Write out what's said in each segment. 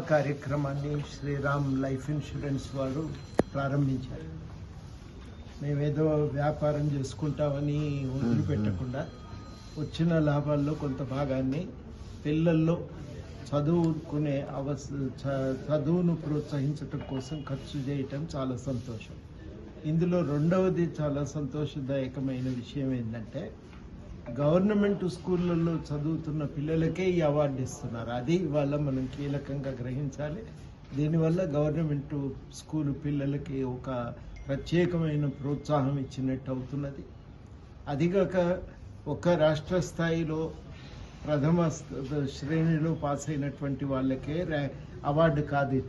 కార్యక్రమాన్ని Sriram life insurance వారు ప్రారంభించారు. మేమేదో వ్యాపారం చేసుకుంటామని వదిలిపెట్టకుండా వచ్చిన లాభాల్లో కొంత భాగాన్ని పిల్లల్లో చదువుకునే అవస చదువును ప్రోత్సహించటం కోసం ఖర్చు చేయటం చాలా సంతోషం. ఇందులో రెండవది చాలా సంతోషదాయకమైన విషయం ఏంటంటే గవర్నమెంట్ స్కూళ్ళల్లో చదువుతున్న పిల్లలకే ఈ అవార్డు ఇస్తున్నారు. అది ఇవాళ మనం కీలకంగా గ్రహించాలి. దీనివల్ల గవర్నమెంట్ స్కూల్ పిల్లలకి ఒక ప్రత్యేకమైన ప్రోత్సాహం ఇచ్చినట్టు అవుతున్నది. అదిగాక ఒక రాష్ట్ర స్థాయిలో ప్రథమ శ్రేణిలో పాస్ అయినటువంటి వాళ్ళకే అవార్డు కాదు.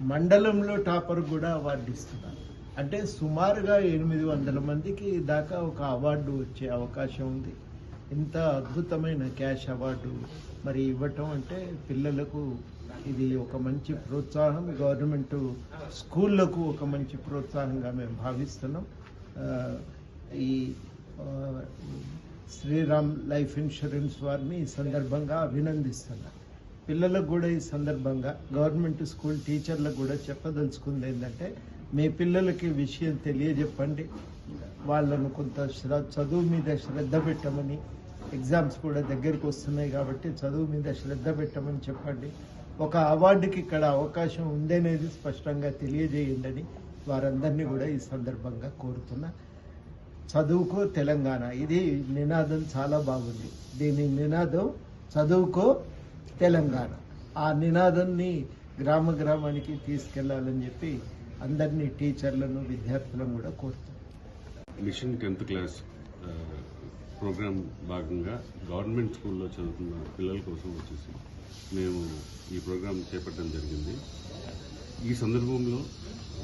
మండలంలో టాపర్ కూడా అవార్డు ఇస్తున్నారు. అంటే సుమారుగా ఎనిమిది వందల మందికి దాకా ఒక అవార్డు వచ్చే అవకాశం ఉంది. ఇంత అద్భుతమైన క్యాష్ అవార్డు మరి ఇవ్వటం అంటే పిల్లలకు ఇది ఒక మంచి ప్రోత్సాహం. గవర్నమెంట్ స్కూళ్ళకు ఒక మంచి ప్రోత్సాహంగా మేము భావిస్తున్నాం. ఈ శ్రీరామ్ లైఫ్ ఇన్సూరెన్స్ వారిని ఈ సందర్భంగా అభినందిస్తున్నాను పిల్లలకు కూడా ఈ సందర్భంగా గవర్నమెంట్ స్కూల్ టీచర్లకు కూడా చెప్పదలుచుకుంది ఏంటంటే మీ పిల్లలకి విషయం తెలియజెప్పండి. వాళ్ళను కొంత చదువు మీద శ్రద్ధ పెట్టమని ఎగ్జామ్స్ కూడా దగ్గరికి వస్తున్నాయి కాబట్టి చదువు మీద శ్రద్ధ పెట్టమని చెప్పండి. ఒక అవార్డుకి ఇక్కడ అవకాశం ఉందనేది స్పష్టంగా తెలియజేయండి వారందరినీ కూడా ఈ సందర్భంగా కోరుతున్నా. చదువుకో తెలంగాణ. ఇది నినాదం చాలా బాగుంది. దీని నినాదం చదువుకో తెలంగాణ. ఆ నినాదాన్ని గ్రామ గ్రామానికి తీసుకెళ్ళాలని చెప్పి అందరినీ టీచర్లను విద్యార్థులను కూడా కోరుతున్నాను mission tenth class programme programme భాగంగా గవర్నమెంట్ స్కూల్లో చదువుతున్న పిల్లల కోసం వచ్చేసి మేము ఈ ప్రోగ్రాం చేపట్టడం జరిగింది. ఈ సందర్భంలో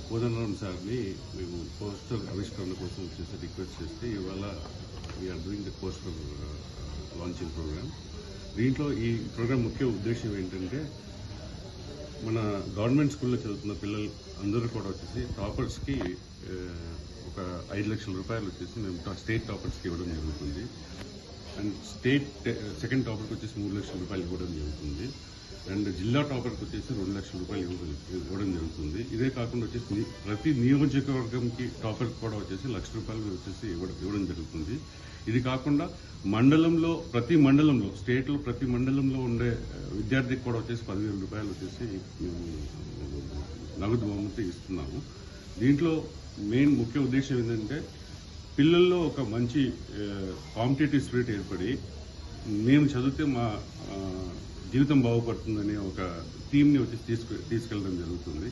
కోదండరామ్ సార్ని మేము పోస్టర్ ఆవిష్కరణ కోసం వచ్చేసి రిక్వెస్ట్ చేస్తే ఇవాళ we are doing the poster launching programme దీంట్లో ఈ ప్రోగ్రామ్ ముఖ్య ఉద్దేశం ఏంటంటే మన గవర్నమెంట్ స్కూల్లో చదువుతున్న పిల్లలు అందరూ కూడా వచ్చేసి టాపర్స్కి ఒక ఐదు లక్షల రూపాయలు వచ్చేసి మేము స్టేట్ టాపర్స్కి ఇవ్వడం జరుగుతుంది. అండ్ స్టేట్ సెకండ్ టాపర్కి వచ్చేసి మూడు లక్షల రూపాయలు ఇవ్వడం జరుగుతుంది. అండ్ జిల్లా టాపర్కి వచ్చేసి రెండు లక్షల రూపాయలు ఇవ్వడం ఇవ్వడం జరుగుతుంది. ఇదే కాకుండా వచ్చేసి ప్రతి నియోజకవర్గంకి టాపర్కి కూడా వచ్చేసి లక్ష రూపాయలు వచ్చేసి ఇవ్వడం ఇవ్వడం జరుగుతుంది. ఇది కాకుండా మండలంలో ప్రతి మండలంలో స్టేట్లో ప్రతి మండలంలో ఉండే విద్యార్థికి కూడా వచ్చేసి పదివేల రూపాయలు వచ్చేసి మేము నగదు బహుమతి ఇస్తున్నాము. దీంట్లో మెయిన్ ముఖ్య ఉద్దేశం ఏంటంటే పిల్లల్లో ఒక మంచి కాంపిటేటివ్ స్పిరిట్ ఏర్పడి మేము చదివితే మా జీవితం బాగుపడుతుందనే ఒక థీమ్ని వచ్చి తీసుకు తీసుకెళ్ళడం జరుగుతుంది.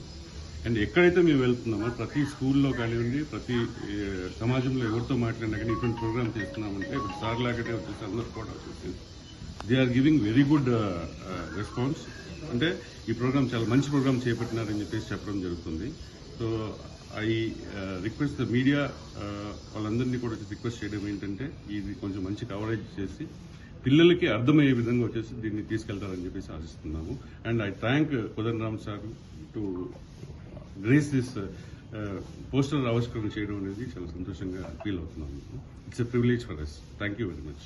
అండ్ ఎక్కడైతే మేము వెళ్తున్నామో ప్రతి స్కూల్లో కానివ్వండి ప్రతి సమాజంలో ఎవరితో మాట్లాడినా కానీ ఇటువంటి ప్రోగ్రామ్ చేస్తున్నామంటే ఇప్పుడు సార్ లాగటే వచ్చేసి అందరూ కూడా వచ్చేసి they are giving very good response. అంటే ఈ ప్రోగ్రామ్ చాలా మంచి ప్రోగ్రామ్ చేపట్టినారని చెప్పేసి చెప్పడం జరుగుతుంది. So I request the media వాళ్ళందరినీ కూడా రిక్వెస్ట్ చేయడం ఏంటంటే ఇది కొంచెం మంచి కవరేజ్ చేసి పిల్లలకి అర్థమయ్యే విధంగా వచ్చేసి దీన్ని తీసుకెళ్తారని చెప్పేసి ఆశిస్తున్నాము. And I thank కుదన్ sir to grace this poster ఆవిష్కరణ చేయడం అనేది చాలా సంతోషంగా ఫీల్ అవుతున్నాను it's a privilege for us thank you very much